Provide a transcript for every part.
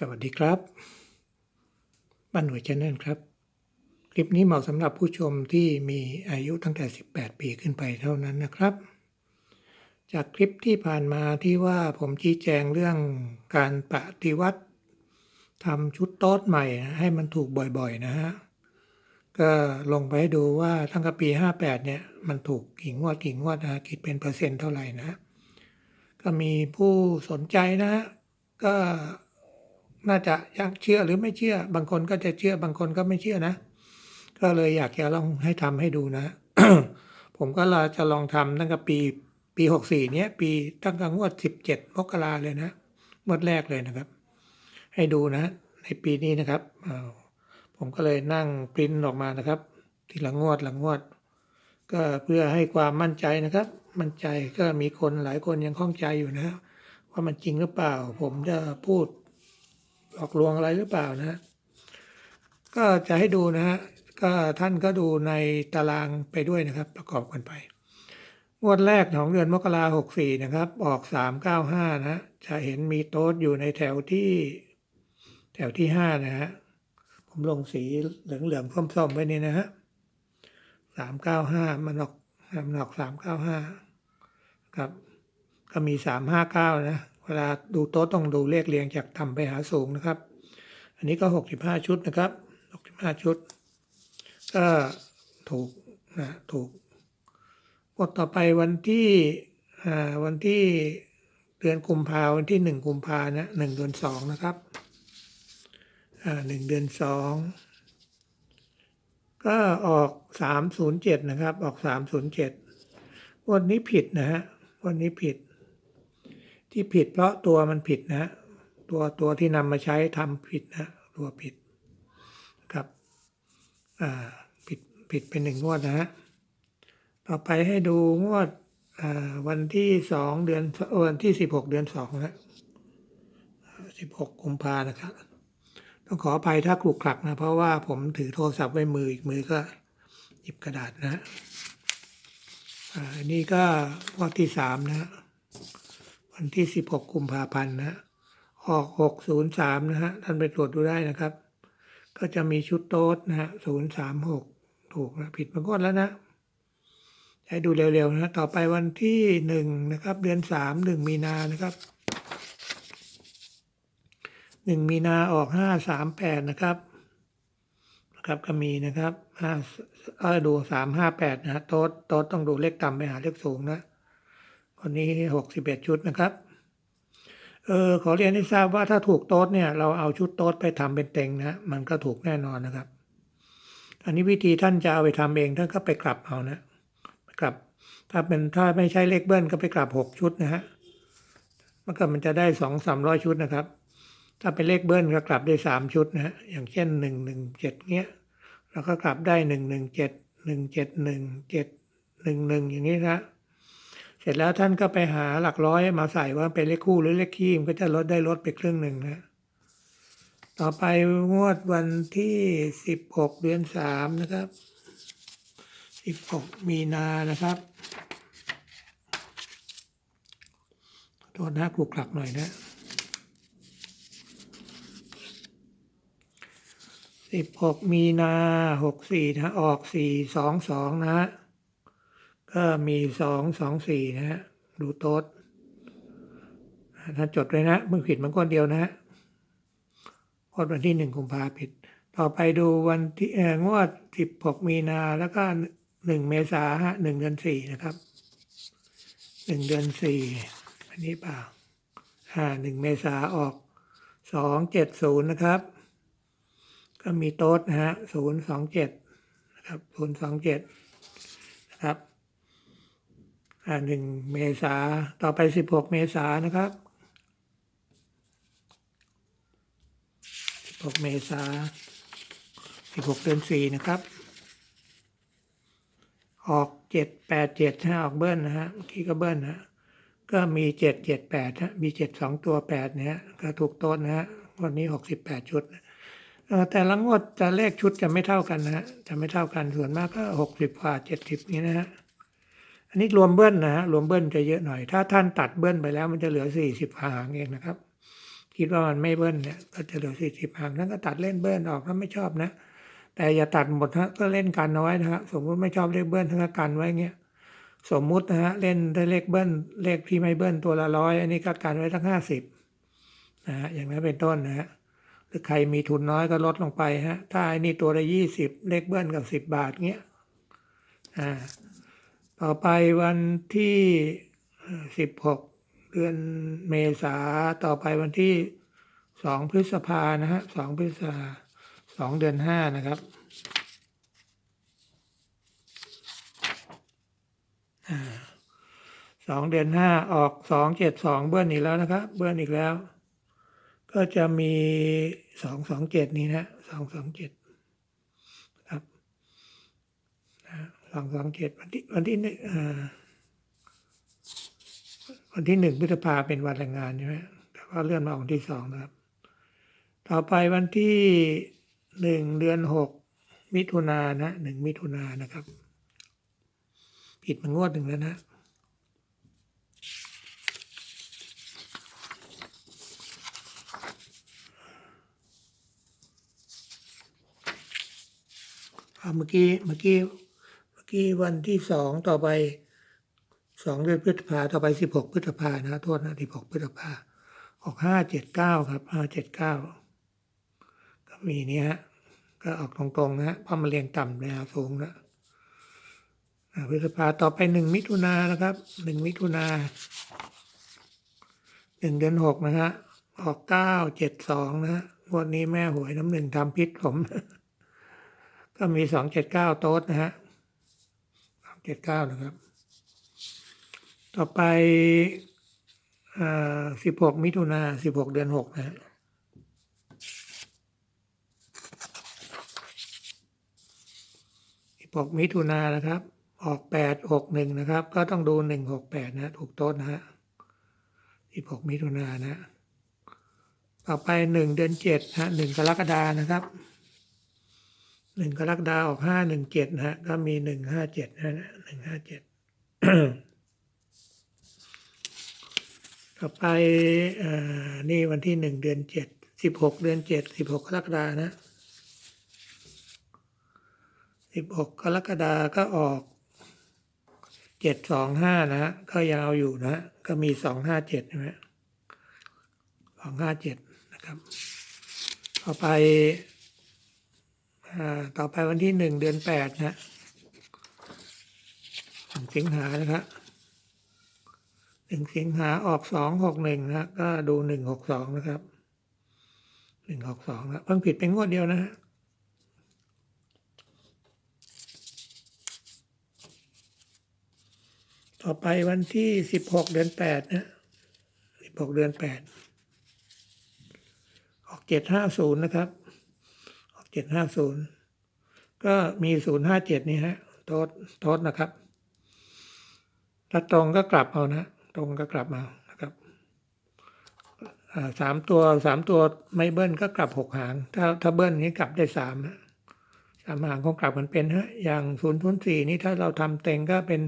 สวัสดีครับ บ้านหน่วยชแนลครับ คลิปนี้เหมาะสำหรับผู้ชมที่มีอายุตั้งแต่ 18 ปีขึ้นไปเท่านั้นนะครับ จากคลิปที่ผ่านมาที่ว่าผมชี้แจงเรื่องการปฏิวัติทำชุดโต๊ดใหม่ให้มันถูกบ่อยๆนะฮะ ก็ลงไปให้ดูว่าตั้งแต่ปี 58 เนี่ย มันถูกกี่งวดกี่งวดนะคิดเป็นเปอร์เซ็นต์เท่าไหร่นะ ก็มีผู้สนใจนะฮะก็ น่าจะยังเชื่อหรือไม่เชื่อ บางคนก็จะเชื่อบางคนก็ไม่เชื่อนะ ก็เลยอยากจะลองให้ทำให้ดูนะ ผมก็เราจะลองทำตั้งแต่ปีปีหกสี่เนี้ยปีตั้งแต่งวดสิบเจ็ดมกราเลยนะงวดแรกเลยนะครับ ให้ดูนะ ในปีนี้นะครับผมก็เลยนั่งปริ้นออกมานะครับ ทีละงวดละงวด ก็เพื่อให้ความมั่นใจนะครับ มั่นใจก็มีคนหลายคนยังข้องใจอยู่นะ ว่ามันจริงหรือเปล่า ผมจะพูด หลอกลวงอะไรหรือเปล่านะก็จะให้ดูนะฮะก็ท่านก็ดูในตารางไปด้วยนะครับ ประกอบกันไป งวดแรกของเดือนมกราหกสี่นะครับ ออกสามเก้าห้านะ จะเห็นมีโต๊ดอยู่ในแถวที่ แถวที่ห้านะฮะผมลงสีเหลืองเหลืองส้มๆไว้นี่นะฮะสามเก้าห้ามันออกมันออกสามเก้าห้าครับ ก็มีสามห้าเก้านะ เวลาดูโต๊ะต้องดูเลขเรียงจากต่ำไปหาสูงนะครับ อันนี้ก็หกสิบห้าชุดนะครับหกสิบห้าชุด ก็ถูกนะถูกกดต่อไปวันที่อ่าวันที่เดือนกุมภาวันที่หนึ่งกุมภานะหนึ่งเดือนสองนะครับอ่าหนึ่งเดือนสองก็ออกสามศูนย์เจ็ดนะครับ ออกสามศูนย์เจ็ดวันนี้ผิดนะฮะ วันนี้ผิด ที่ผิดเพราะตัวมันผิดนะฮะตัวตัวที่นำมาใช้ทำผิดนะ ตัวผิดครับอ่าผิดผิดเป็นหนึ่งงวดนะฮะต่อไปให้ดูงวดอ่าวันที่สองเดือนส่วันที่สิบหกเดือนสองนะสิบหกกุมภานะครับ ต้องขออภัยถ้าคลุกคลักนะ เพราะว่าผมถือโทรศัพท์ไว้มืออีกมือก็หยิบกระดาษนะอ่าอันนี้ก็งวดที่สามนะฮะ วันที่ 16 กุมภาพันธ์นะออก 603 นะฮะ ท่านไปตรวจดูได้นะครับ ก็จะมีชุดโต๊ดนะฮะ 036 ถูกนะผิดมาก่อนแล้วนะให้ดูเร็วๆนะต่อไปวันที่หนึ่งนะครับ เดือนสามหนึ่งมีนานะครับหนึ่งมีนาออกห้าสามแปดนะครับนะครับก็มีนะครับห้าเออดูสามห้าแปดนะฮะโต๊ดโต๊ดต้องดูเลขต่ำไปหาเลขสูงนะ วันนี้หกสิบเอ็ดชุดนะครับ เออขอเรียนให้ทราบว่าถ้าถูกโต๊ดเนี่ยเราเอาชุดโต๊ดไปทำเป็นเต็งนะ มันก็ถูกแน่นอนนะครับ อันนี้วิธีท่านจะเอาไปทำเองท่านก็ไปกลับเอานะไปกลับ ถ้าเป็นถ้าไม่ใช่เลขเบิ้ลก็ไปกลับหกชุดนะฮะมันก็มันจะได้สองสามร้อยชุดนะครับ ถ้าเป็นเลขเบิ้ลก็กลับได้สามชุดนะฮะอย่างเช่นหนึ่งหนึ่งเจ็ดเงี้ยแล้วก็กลับได้หนึ่งหนึ่งเจ็ดหนึ่งเจ็ดหนึ่งเจ็ดหนึ่งหนึ่งอย่างนี้นะ ร็จแล้วท่านก็ไปหาหลักร้อยมาใส่ว่าเป็นเลขคู่หรือเลขคี่มันก็จะลดได้ลดไปครึ่งหนึ่งนะต่อไปงวดวันที่สิบหกเดือนสามนะครับสิบหกมีนานะครับโทษนะคลุกลักหน่อยนะสิบหกมีนาหกสี่นะออกสี่สองสองนะฮะ ก็มีสองสองสี่นะฮะดูโต๊ดท่านจดเลยนะมึงผิดมันก้อนเดียวนะฮะงวดวันที่หนึ่งกุมภาผิด ต่อไปดูวันที่เองวดสิบหกมีนาแล้วก็หนึ่งเมษาฮะหนึ่งเดือนสี่นะครับหนึ่งเดือนสี่อันนี้เปล่าอ่าหนึ่งเมษาออกสองเจ็ดศูนย์นะครับ ก็มีโต๊ดนะฮะศูนย์สองเจ็ดนะครับศูนย์สองเจ็ดนะครับ หนึ่งเมษาต่อไปสิบหกเมษานะครับสิบหกเมษาสิบหกเดือนสี่นะครับ ออกเจ็ดแปดเจ็ดฮะออกเบิ้ลนะฮะเมื่อกี้ก็เบิ้ลนะฮะก็มีเจ็ดเจ็ดแปดฮะมีเจ็ดสองตัวแปดเนี่ยก็ถูกต้นนะฮะวันนี้หกสิบแปดชุดแต่ละงวดจะเลขชุดจะไม่เท่ากันนะฮะจะไม่เท่ากันส่วนมากก็หกสิบกว่าเจ็ดสิบนี้นะฮะ อันนี้รวมเบิ้ลนะฮะรวมเบิ้ลจะเยอะหน่อย ถ้าท่านตัดเบิ้ลไปแล้วมันจะเหลือสี่สิบหางเองนะครับ คิดว่ามันไม่เบิ้ลเนี่ยก็จะเหลือสี่สิบหางนั้นก็ตัดเล่นเบิ้ลออกถ้าไม่ชอบนะ แต่อย่าตัดหมดฮะก็เล่นกันเอาไว้นะฮะสมมติไม่ชอบเลขเบิ้ลทั้งก็กันไว้เงี้ยสมมุตินะฮะเล่นได้เลขเบิ้ลเลขที่ไม่เบิ้ลตัวละร้อยอันนี้ก็กันไว้ทั้งห้าสิบนะฮะอย่างนั้นเป็นต้นนะฮะหรือใครมีทุนน้อยก็ลดลงไปฮะถ้าไอ้นี่ตัวละยี่สิบเลขเบิ้ลกับสิบบาทเงี้ยอ่า ต่อไปวันที่สิบหกเดือนเมษาต่อไปวันที่สองพฤษภานะฮะสองพฤษภาสองเดือนห้านะครับสองเดือนห้าออกสองเจ็ดสองเบิ้ลอีกแล้วนะครับ เบิ้ลอีกแล้ว ก็จะมีสองสองเจ็ดนี้นะสองสองเจ็ดครับส องสองเจ็ดวันที่วันที่หนึ่งวันที่หนึ่งพฤษภาเป็นวันแรงงานใช่ไหมแต่ว่าเลื่อนมาวันที่สองนะครับ ต่อไปวันที่หนึ่งเดือนหกมิถุนายนนะหนึ่งมิถุนายนนะครับ ผิดมางวดหนึ่งแล้วนะเมื่อกี้เมื่อกี้ กี้วันที่สองต่อไปสองเดือนพฤษภาต่อไปสิบหกพฤษภานะโทษนะสิบหกพฤษภาออกห้าเจ็ดเก้าครับห้าเจ็ดเก้าก็มีเนี้ยฮะก็ออกตรงๆนะฮะพราะมันเรียงต่ำเลยนะสูงนะอ่าพฤษภาต่อไปหนึ่งมิถุนานะครับหนึ่งมิถุนาหนึ่งเดือนหกนะฮะออกเก้าเจ็ดสองนะฮะงวดนี้แม่หวยน้ำหนึ่งทำพิษผม ก็มีสองเจ็ดเก้าโต๊ดนะฮะ เจ็ดเก้านะครับ ต่อไปสิบหกมิถุนาสิบหกเดือนหกนะฮะสิบหกมิถุนานะครับ ออกแปดหกหนึ่งนะครับ ก็ต้องดูหนึ่งหกแปดนะถูกต๊ดนะฮะสิบหกมิถุนานะ ต่อไปหนึ่งเดือนเจ็ดฮะหนึ่งกรกฎานะครับ หนึ่งกรกฎาออกห้าหนึ่งเจ็ดนะฮะ ก็มีหนึ่งห้าเจ็ดนะหนึ่งห้าเจ็ดต่อไปอนี่วันที่หนึ่งเดือนเจ็ดสิบหกเดือนเจ็ดสิบหกกรกฎานะสิบหกกรกฎาก็ออกเจ็ดสองห้านะฮะก็ยังเอาอยู่นะฮะก็มีสองห้าเจ็ดใช่ไหมสองห้าเจ็ดนะครับ ต่อไป ต่อไปวันที่หนึ่งเดือนแปดนะหนึ่งสิงหานะครับหนึ่งสิงหาออกสองหกหนึ่งนะก็ดูหนึ่งหกสองนะครับหนึ่งหกสองนะเพิ่งผิดเป็นงวดเดียวนะฮะต่อไปวันที่สิบหกเดือนแปดนะสิบหกเดือนแปดออกเจ็ดห้าศูนย์นะครับ จ็ดห้าศูนย์ก็มีศูนย์ห้าเจ็ดนี่ฮะ โทษโทษนะครับ ถ้าตรงก็กลับเอานะ ตรงก็กลับมานะครับสามตัวสามตัวไม่เบิ้ลก็กลับหกหาง ถ้าถ้าเบิ้ลนี้กลับได้สามสามหางคงกลับมันเป็นฮะ อย่างศูนย์ศูนย์สี่นี่ถ้าเราทำเต็งก็เป็น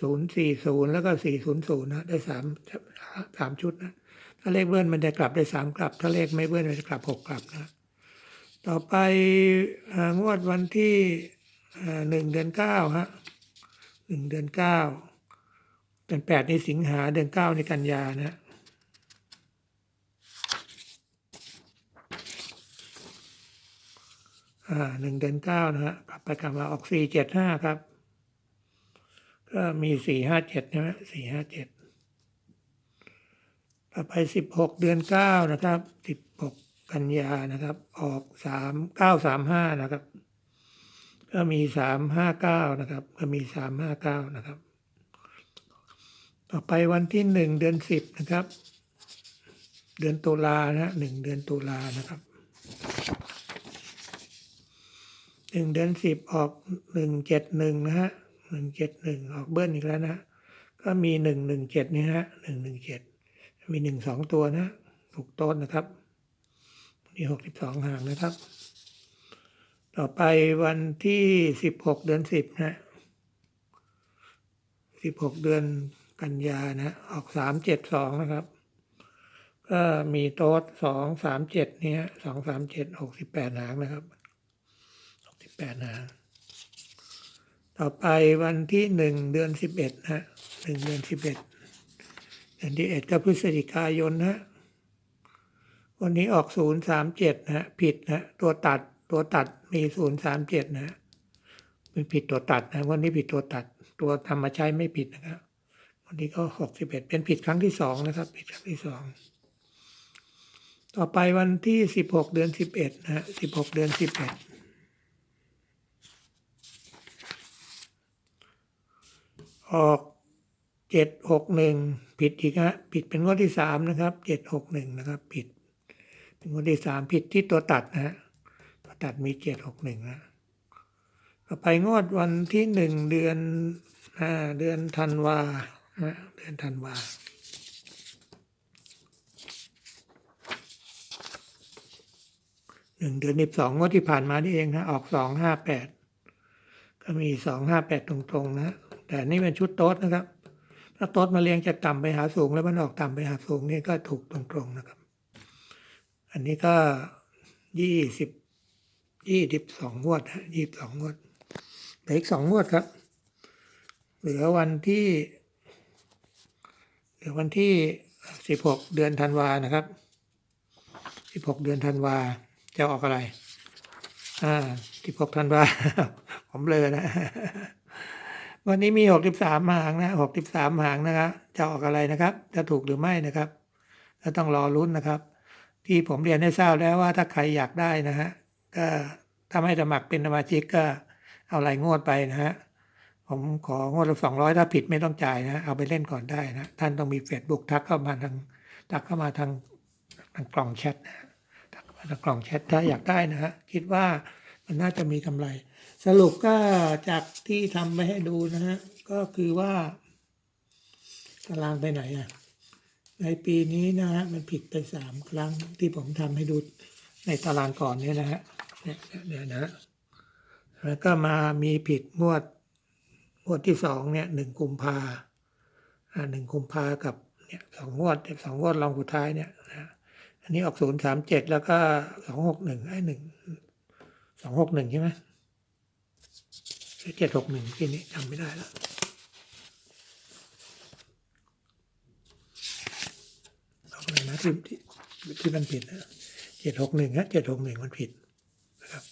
ศูนย์สี่ศูนย์แล้วก็สี่ศูนย์ศูนย์นะได้สามสามชุดนะ ถ้าเลขเบิ้ลมันจะกลับได้สามกลับ ถ้าเลขไม่เบิ้ลมันจะกลับหกกลับนะ ต่อไปองวดวันที่หนึ่งเดือนเก้าฮะหนึ่งเดือนเก้าเดือนแปดในสิงหาเดือนเก้าในกันยานะอ่าหนึ่งเดือนเก้านะฮะกลับไปกลับมาออกสี่เจ็ดห้าครับ ก็มีสี่ห้าเจ็ดใช่ไหมสี่ห้าเจ็ดต่อไปสิบหกเดือนเก้านะครับสิบหก กันยานะครับ ออกสามเก้าสามห้านะครับ ก็มีสามห้าเก้านะครับ ก็มีสามห้าเก้านะครับ ต่อไปวันที่หนึ่งเดือนสิบนะครับ เดือนตุลานะหนึ่งเดือนตุลานะครับหนึ่งเดือนสิบออกหนึ่งเจ็ดหนึ่งนะฮะหนึ่งเจ็ดหนึ่งออกเบิ้ลอีกแล้วนะก็มีหนึ่งหนึ่งเจ็ดนี่ฮะหนึ่งหนึ่งเจ็ดมีหนึ่งสองตัวนะถูกต้นนะครับ นี่หกสิบสองห่างนะครับ ต่อไปวันที่สิบหกเดือนสิบนะสิบหกเดือนกันยานะออกสามเจ็ดสองนะครับ ก็มีโต๊ดสองสามเจ็ดเนี่ยสองสามเจ็ดหกสิบแปดหางนะครับหกสิบแปดหางต่อไปวันที่หนึ่งเดือนสิบเอ็ดนะฮะหนึ่งเดือนสิบเอ็ดเดือนที่เอ็ดก็พฤศจิกายนนะ วันนี้ออกศูนย์สามเจ็ดนะฮะผิดนะตัวตัดตัวตัดมีศูนย์สามเจ็ดนะมันผิดตัวตัดนะวันนี้ผิดตัวตัด ตัวทำมาใช้ไม่ผิดนะครับ วันนี้ก็หกสิบเอ็ดเป็นผิดครั้งที่สองนะครับ ผิดครั้งที่สองต่อไปวันที่สิบหกเดือนสิบเอ็ดนะฮะสิบหกเดือนสิบเอ็ดออกเจ็ดหกหนึ่งผิดอีกฮะผิดเป็นงวดที่สามนะครับเจ็ดหกหนึ่งนะครับ ผิด เป็นงวดที่สามผิดที่ตัวตัดนะฮะตัวตัดมีเจ็ดหกหนึ่งนะต่อไปงวดวันที่หนึ่งเดือนอ่าเดือนธันวานะเดือนธันวาหนึ่งเดือนสิบสองงวดที่ผ่านมานี่เองนะออกสองห้าแปดก็มีสองห้าแปดตรงๆนะแต่นี่เป็นชุดโต๊ดนะครับ ถ้าโต๊ดมาเรียงจากต่ำไปหาสูงแล้วมันออกต่ำไปหาสูงนี่ก็ถูกตรงๆนะครับ อันนี้ก็ยี่สิบยี่สิบสองงวดฮะยี่สิบสองงวดเหลืออีกสองงวดครับ เหลือวันที่เหลือวันที่สิบหกเดือนธันวานะครับสิบหกเดือนธันวาจะออกอะไร อ่าที่พกธันวาผมเลยนะ วันนี้มีหกสิบสามหางนะหกสิบสามหางนะครับจะออกอะไรนะครับ จะถูกหรือไม่นะครับ ก็ต้องรอลุ้นนะครับ ที่ผมเรียนให้ทราบแล้วว่าถ้าใครอยากได้นะฮะก็ถ้าไม่สมัครเป็นสมาชิกก็เอารายงวดไปนะฮะผมของวดละสองร้อยถ้าผิดไม่ต้องจ่ายนะ เอาไปเล่นก่อนได้นะ ท่านต้องมีเฟซบุ๊กทักเข้ามาทางทักเข้ามาทางทางกล่องแชทนะทักมาทางกล่องแชทถ้าอยากได้นะฮะคิดว่ามันน่าจะมีกำไร สรุปก็จากที่ทำไปให้ดูนะฮะก็คือว่าตารางไปไหนอะ ในปีนี้นะฮะมันผิดไปสามครั้งที่ผมทำให้ดูในตารางก่อนเนี่ยนะฮะเนี่ยเนี่ยนะฮะแล้วก็มามีผิดงวดงวดที่สองเนี่ยหนึ่งกุมภาอ่าหนึ่งกุมภากับเนี่ยสองงวดสองงวดรองสุดท้ายเนี่ยนะอันนี้ออกศูนย์สามเจ็ดแล้วก็สองหกหนึ่งไอ้หนึ่งสองหกหนึ่งใช่ไหมเจ็ดหกหนึ่งที่นี้จำไม่ได้แล้ว อะไรนะที่ที่ที่มันผิดนะเจ็ดหกหนึ่งฮะเจ็ดหกหนึ่งมันผิดนะครับ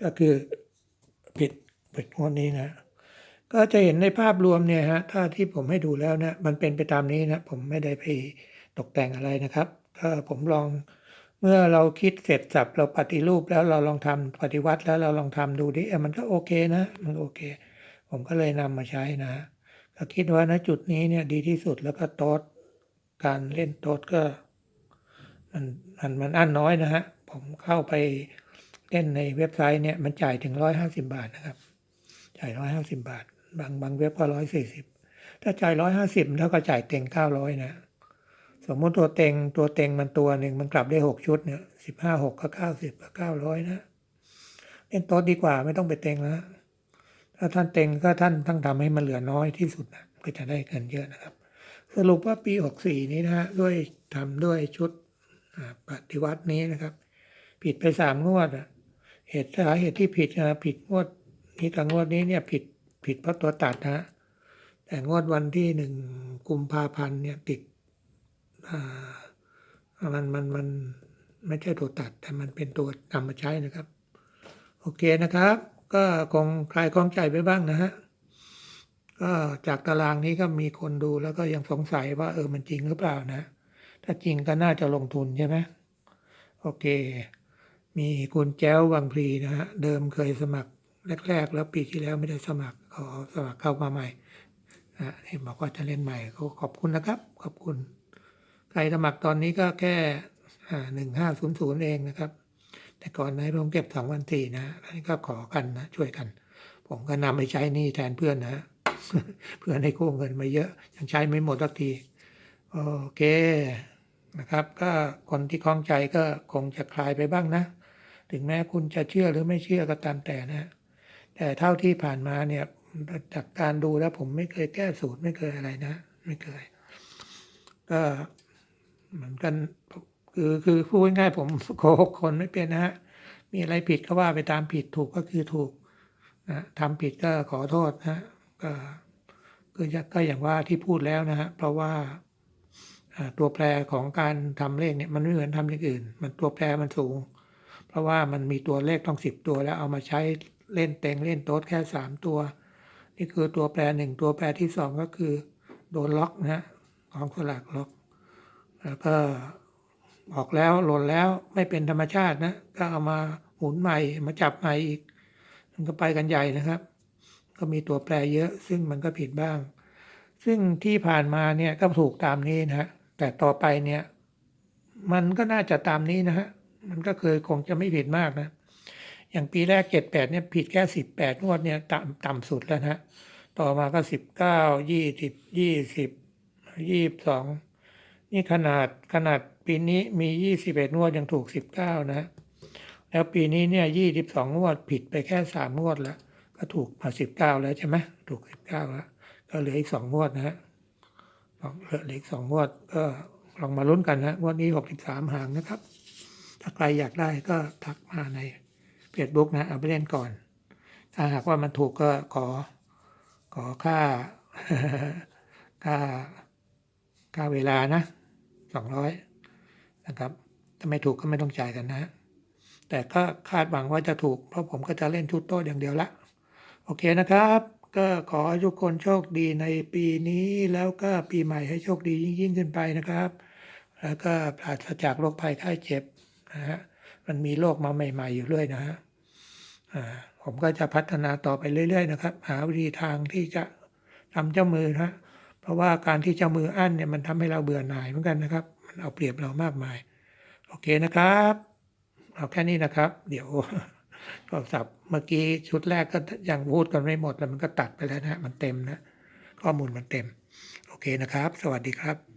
ก็คือผิดผิดงวดนี้นะ ก็จะเห็นในภาพรวมเนี่ยฮะถ้าที่ผมให้ดูแล้วนะมันเป็นไปตามนี้นะผมไม่ได้ไปตกแต่งอะไรนะครับก็ผมลองเมื่อเราคิดเสร็จสับเราปฏิรูปแล้วเราลองทำปฏิวัติแล้วเราลองทำดูดิเออมันก็โอเคนะ มันโอเค ผมก็เลยนำมาใช้นะก็คิดว่าณจุดนี้เนี่ยดีที่สุดแล้วก็โต๊ด การเล่นโต๊ดก็ มันมันมันอั้นน้อยนะฮะ ผมเข้าไปเล่นในเว็บไซต์เนี่ยมันจ่ายถึงร้อยห้าสิบาทนะครับ จ่ายร้อยห้าสิบาท บางบางเว็บก็ร้อยสี่สิบถ้าจ่ายร้อยห้าสิบแล้วก็จ่ายเต็งเก้าร้อยนะ สมมติตัวเต็งตัวเต็งมันตัวหนึ่งมันกลับได้หกชุดเนี่ยสิบห้าหกก็เก้าสิบก็เก้าร้อยนะเล่นโต๊ะดีกว่าไม่ต้องไปเต็งแล้วถ้าท่านเต็งก็ท่านต้องทำให้มันเหลือน้อยที่สุดนะก็จะได้เงินเยอะนะครับ สรุปว่าปีหกสี่นี้นะฮะด้วยทำด้วยชุดปฏิวัตินี้นะครับ ผิดไปสามงวดอะเหตุสาเหตุที่ผิดนะผิดงวดนี้กับงวดนี้เนี่ยผิดผิดเพราะตัวตัดนะฮะแต่งวดวันที่หนึ่งกุมภาพันธ์เนี่ยติดอ่ามันมันมันไม่ใช่ตัวตัด แต่มันเป็นตัวนำมาใช้นะครับ โอเคนะครับ ก็คงคลายคล่องใจไปบ้างนะฮะ ก็จากตารางนี้ก็มีคนดูแล้วก็ยังสงสัยว่าเออมันจริงหรือเปล่านะ ถ้าจริงก็น่าจะลงทุนใช่ไหมโอเค มีคุณแจ้วบางพลีนะฮะเดิมเคยสมัครแรก ๆ แล้วปีที่แล้วไม่ได้สมัครขอสมัครเข้ามาใหม่นะเห็นบอกว่าจะเล่นใหม่ก็ขอบคุณนะครับ ขอบคุณ ใครสมัครตอนนี้ก็แค่หนึ่งห้าศูนย์ศูนย์เองนะครับ แต่ก่อนนายผมเก็บสองวันสี่นะอันนี้ก็ขอกันนะ ช่วยกัน ผมก็นำไปใช้นี่แทนเพื่อนนะ เพื่อนให้กู้เงินมาเยอะ ยังใช้ไม่หมดสักที โอเคนะครับ ก็คนที่คล้องใจก็คงจะคลายไปบ้างนะ ถึงแม้คุณจะเชื่อหรือไม่เชื่อก็ตามแต่นะ แต่เท่าที่ผ่านมาเนี่ยจากการดูแล้วผมไม่เคยแก้สูตรไม่เคยอะไรนะ ไม่เคย ก็เหมือนกันคือคือพูดง่ายๆผมโกหกคนไม่เป็นนะฮะมีอะไรผิดก็ว่าไปตามผิดถูกก็คือถูกนะทำผิดก็ขอโทษนะ ก็คือก็อย่างว่าที่พูดแล้วนะฮะเพราะว่าตัวแปรของการทำเลขเนี่ยมันไม่เหมือนทำอย่างอื่น มันตัวแปรมันสูง เพราะว่ามันมีตัวเลขต้องสิบตัวแล้วเอามาใช้เล่นเต็งเล่นโต๊ดแค่สามตัว นี่คือตัวแปรหนึ่งตัวแปรที่สองก็คือโดนล็อกนะฮะของสลากล็อก แล้วก็ออกแล้วหล่นแล้วไม่เป็นธรรมชาตินะก็เอามาหมุนใหม่มาจับใหม่อีก มันก็ไปกันใหญ่นะครับ ก็มีตัวแปรเยอะซึ่งมันก็ผิดบ้าง ซึ่งที่ผ่านมาเนี่ยก็ถูกตามนี้นะฮะแต่ต่อไปเนี่ย มันก็น่าจะตามนี้นะฮะมันก็เคยคงจะไม่ผิดมากนะ อย่างปีแรกเจ็ดแปดเนี่ยผิดแค่สิบแปดงวดเนี่ยต่ำต่ำสุดแล้วนะฮะต่อมาก็สิบเก้ายี่สิบยี่สิบยี่สิบสองนี่ขนาดขนาดปีนี้มียี่สิบเอ็ดงวดยังถูกสิบเก้านะ แล้วปีนี้เนี่ยยี่สิบสองงวดผิดไปแค่สามงวดแล้ว ก็ถูกมาสิบเก้าแล้วใช่ไหมถูกสิบเก้าแล้วก็เหลืออีกสองงวดนะฮะลอเหลืออีกสองงวดก็ลองมาลุ้นกันนะงวดนี้หกสิบสามหางนะครับ ถ้าใครอยากได้ก็ทักมาในเฟซบุ๊กนะเอาไปเล่นก่อน ถ้าหากว่ามันถูกก็ขอ ขอค่าค่าค่าเวลานะสองร้อยนะครับถ้าไม่ถูกก็ไม่ต้องจ่ายกันนะ แต่ก็คาดหวังว่าจะถูก เพราะผมก็จะเล่นชุดโต๊ะอย่างเดียวละ โอเคนะครับ ก็ขอให้ทุกคนโชคดีในปีนี้แล้วก็ปีใหม่ให้โชคดียิ่งยิ่งขึ้นไปนะครับ แล้วก็ปราศจากโรคภัยไข้เจ็บนะฮะมันมีโรคมาใหม่ ๆ อยู่เรื่อยนะฮะผมก็จะพัฒนาต่อไปเรื่อย ๆ นะครับ หาวิธีทางที่จะทำเจ้ามือนะเพราะว่าการที่เจ้ามืออั้นเนี่ยมันทำให้เราเบื่อหน่ายเหมือนกันนะครับ มันเอาเปรียบเรามากมาย โอเคนะครับ เอาแค่นี้นะครับ เดี๋ยว ก็สับเมื่อกี้ชุดแรกก็ยังพูดกันไม่หมดแล้วมันก็ตัดไปแล้วนะมันเต็มนะ ข้อมูลมันเต็ม โอเคนะครับ สวัสดีครับ